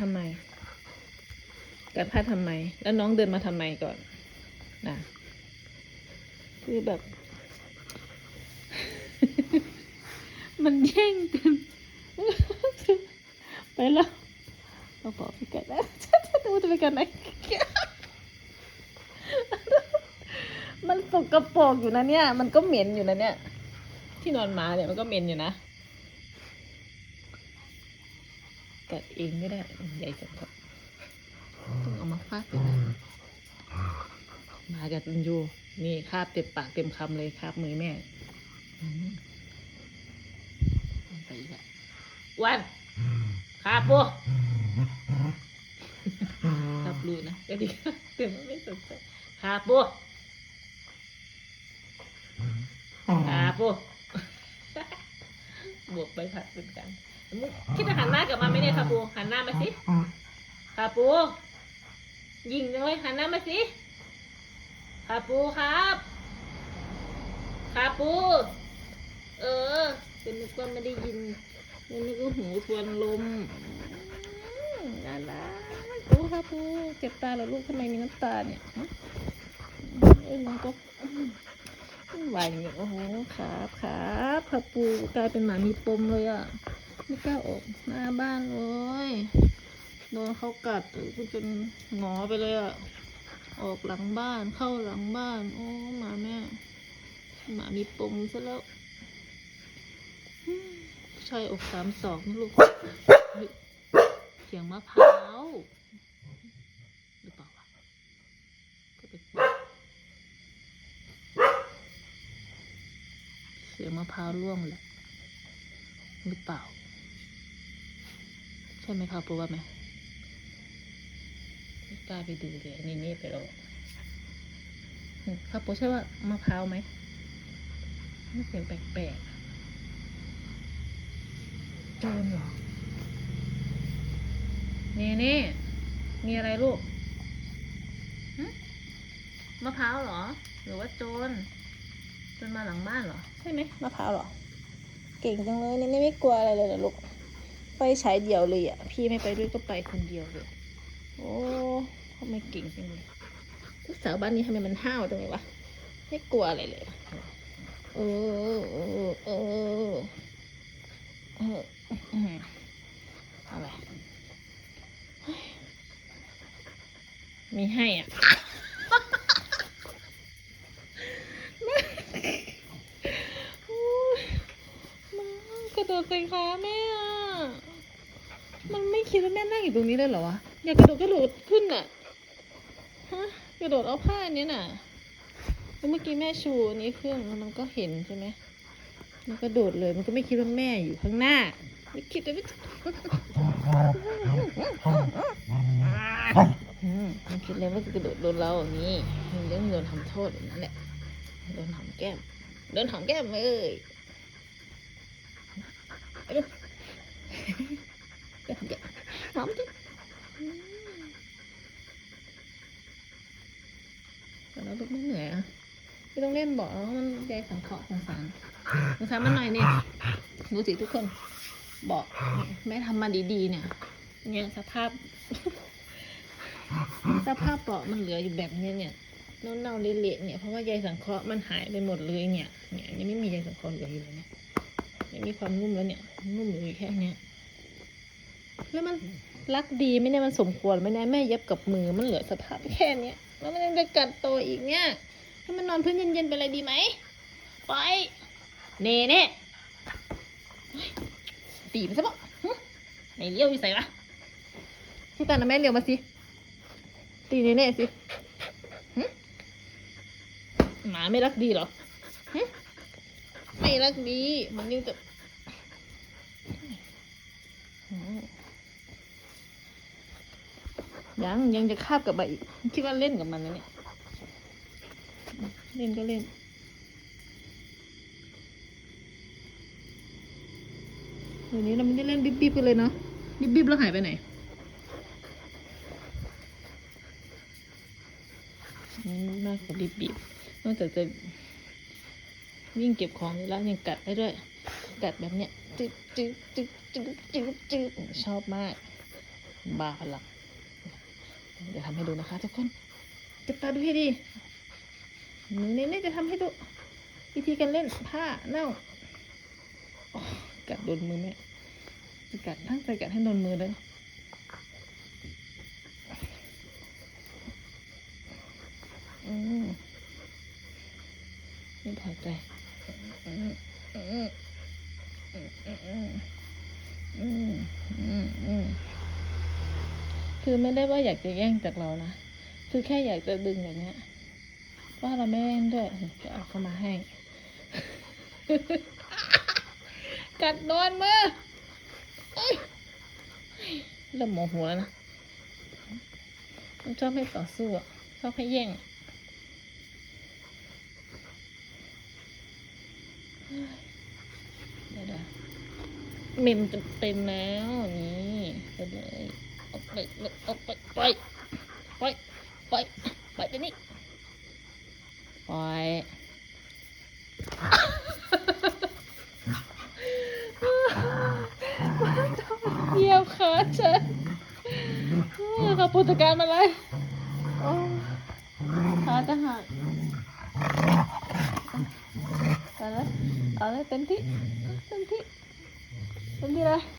ทำไม กัดผ้าทำไม แล้วน้องเดินมาทำไมก่อนนะคือแบบ มันแย่งกันไปแล้วเราบอกพี่กัดแล้วดูจะไปกันไหนมันสกปรกอยู่นะเนี่ย มันก็เหม็นอยู่นะเนี่ย ที่นอนหมาเนี่ยมันก็เหม็นอยู่นะ กัดเองไม่ได้ ใหญ่จังครับต้องเอามาฟาดเลยนะมากัดมันอยู่ นี่คาบเต็มปากเต็มคำเลยคาบมือแม่อืมไปอีกอะวันคาบปูรับรู้นะก็ดีเต็มไม่สนใจคาบปูคาบปูบวกไปผัดเป็นกัน คิดจะหันหน้ากลับมาไหมเนี่ยคาปูหันหน้ามาสิคาปูยิงจังเลยหันหน้ามาสิคาปูครับคาปู เออเป็นนึกว่าไม่ได้ยินเป็นนึกว่าหูทวนลมอืมน่ารักปูคาปูเจ็บตาเหรอลูกทำไมมีน้ำตาเนี่ยฮะเอ้ยน้องก็อืมไหวเนี่ยโอ้โหครับครับคาปูกลายเป็นหมามีปมเลยอะ ไม่กล้าออกหน้าบ้านเลยโดนเขากัดกูจนหงอไปเลยอะออกหลังบ้านเข้าหลังบ้าน โอ้หมาแม่หมามีปมซะแล้วอืมผู้ชายอกสามสองลูกเสียงมะพร้าวหรือเปล่าวะก็เป็นเสียงมะพร้าวร่วงแหละหรือเปล่า ช่ไหมครับปูว่าไหมไม่กล้าไปดูเลยนี่นี่ไปแล้วอืมครับปูใช่ว่ามะพร้าวไหมนี่เสียงแปลกๆโจรเหรอนี่นี่มีอะไรลูกมะพร้าวเหรอ หรือว่าโจรโจรมาหลังบ้านเหรอ ใช่ไหมมะพร้าวเหรอ เก่งจังเลยนี่นี่ไม่กลัวอะไรเลยเหรอลูก ไปฉายเดี่ยวเลยอะ พี่ไม่ไปด้วยก็ไปคนเดียวเลย โอ้ทำไมเก่งจังเลยลูกสาวบ้านนี้ทำไมมันห้าวจังเลยวะ ไม่กลัวอะไรเลยเออเออเออเออออะไรมีให้อะมากระโดดใส่ขาแม่ คิดว่าแม่นั่งอยู่ตรงนี้เลยเหรอวะอยากกระโดดกระโดดขึ้นน่ะฮะกระโดดเอาผ้าอันนี้น่ะแล้วเมื่อกี้แม่ชูนี้ขึ้นแล้วมันก็เห็นใช่ไหมมันกระโดดเลยมันก็ไม่คิดว่าแม่อยู่ข้างหน้าไม่คิดเลยไม่มันคิดเลยว่าจะกระโดดโดนเราอย่างนี้มันเรื่องโดนทำโทษอย่างนั้นแหละโดนหอมแก้มโดนหอมแก้มเลยไปดูหอมแก้มหอมแก้มอืมแต่เราลูกไม่เหนื่อยอะไม่ต้องเล่น บอกแล้วมันใจสังเคราะห์สงสารสงสารมันหน่อยเนี่ยดูสิทุกคน บอกแม่ทำมาดีๆเนี่ย เนี่ยสภาพ สภาพเปราะมันเหลืออยู่แบบเนี้ยเนี่ยเน่าๆเละๆเนี่ยเพราะว่าใยสังเคราะห์มันหายไปหมดเลยเนี่ย เนี่ยยังไม่มีใยสังเคราะห์เหลืออยู่เลยเนี่ยไม่มีความนุ่มแล้วเนี่ยนุ่มเลยแค่เนี้ยแล้วมันรักดีไม่ได้มันสมควรไม่ได้แม่เย็บกับมือมันเหลือสภาพแค่เนี้ยแล้วมันยังจะกัดโตอีกเนี่ย ให้มันนอนพื้นเย็นๆไปเลยดีไหมไปเน่เน่เฮ้ยตีมันซะบ่หึไหนเลี้ยวอยู่ใส่ปะพี่ตานะแม่เลี้ยวมาสิ ตีเน่ๆสิหึหมาไม่รักดีเหรอหึไม่รักดีมันยังจะอืมยังยังจะคาบกลับมาอีก คิดว่าเล่นกับมันนะเนี่ย เล่นก็เล่น เดี๋ยวนี้เราไม่ได้เล่นบิบๆกันเลยเนาะ บิบๆแล้วหายไปไหนมากกว่าบีบบีบนอกจากจะวิ่งเก็บของแล้วยังกัดได้ด้วย กัดแบบเนี้ยจึ๊กจึ๊กจึ๊กจึ๊กจึ๊กจึ๊กชอบมากบ้าพลังเดี๋ยวทำให้ดูนะคะทุกคนจับตาดูให้ดี นี่นี่จะทำให้ดูวิธีการเล่นผ้าเน่ากัดโดนมือแม่จะกัดตั้งใจกัดให้โดนมือเลยอืมไม่พอใจอืมอืมอืมอืมอืมอืมคือไม่ได้ว่าอยากจะแย่งจากเรานะ คือแค่อยากจะดึงอย่างเงี้ย ว่าเราไม่เล่นด้วยจะเอาเข้ามาให้ กัดโดนมือเริ่มโมโหแล้วนะมันชอบให้ต่อสู้อะชอบให้แย่งเดี๋ยวเมมจะเต็มแล้วนี่ไปเลยเอาไปเลยเอาไปไปไปไปไปเดี๋ยวนี้ ไปเยี่ยมค่ะฉันขอปุตการมาเลยขาจะหักเอาเลยเอาเลยเต็มที่เต็มที่เต็มที่เลย